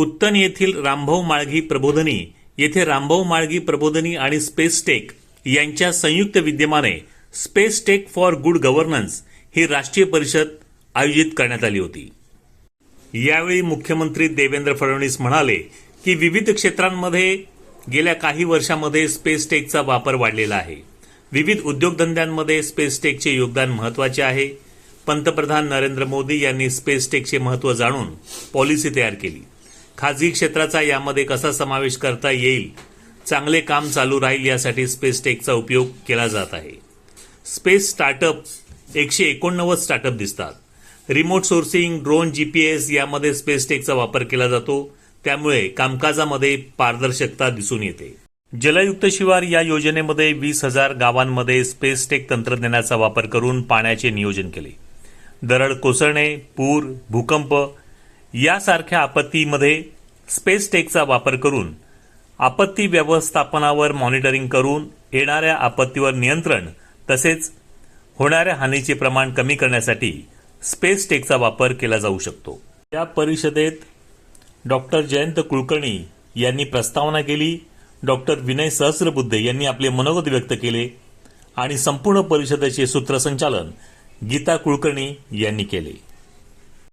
उत्तन येथील रामभाऊ माळगी प्रबोधनी येथे रामभाऊ माळगी प्रबोधनी आणि स्पेस टेक यांच्या संयुक्त विद्यमाने space tech for good governance ही राष्ट्रीय परिषद आयोजित करण्यात आली होती. यावेळी मुख्यमंत्री देवेंद्र फडणवीस म्हणाले की विविध क्षेत्रांमध्ये गेल्या काही वर्षांमध्ये स्पेस टेकचा वापर वाढलेला आहे. विविध उद्योगधंद्यांमध्ये स्पेस टेकचे योगदान महत्त्वाचे आहे. पंतप्रधान नरेंद्र मोदी यांनी स्पेस टेकचे महत्त्व जाणून पॉलिसी तयार केली. खाजगी क्षेत्राचा यामध्ये कसा समावेश करता येईल? चांगले काम चालू राहील यासाठी स्पेस टेकचा उपयोग केला जात आहे. स्पेस स्टार्टअप एकशे एकोणनव्वद स्टार्टअप दिसतात. रिमोट सोर्सिंग ड्रोन जीपीएस यामध्ये स्पेस टेकचा वापर केला जातो. त्यामुळे कामकाजामध्ये पारदर्शकता दिसून येते. जलयुक्त शिवार या योजनेमध्ये वीस हजार गावांमध्ये स्पेस टेक तंत्रज्ञानाचा वापर करून पाण्याचे नियोजन केले. दरड कोसळणे पूर भूकंप यासारख्या आपत्तीमध्ये स्पेस टेकचा वापर करून आपत्ती व्यवस्थापनावर मॉनिटरिंग करून येणाऱ्या आपत्तीवर नियंत्रण तसेच होणाऱ्या हानीचे प्रमाण कमी करण्यासाठी स्पेस टेकचा वापर केला जाऊ शकतो. या परिषदेत डॉक्टर जयंत कुलकर्णी यांनी प्रस्तावना केली डॉक्टर विनय सहस्रबुद्धे यांनी आपले मनोगत व्यक्त केले आणि संपूर्ण परिषदेचे सूत्रसंचालन गीता कुलकर्णी यांनी केले.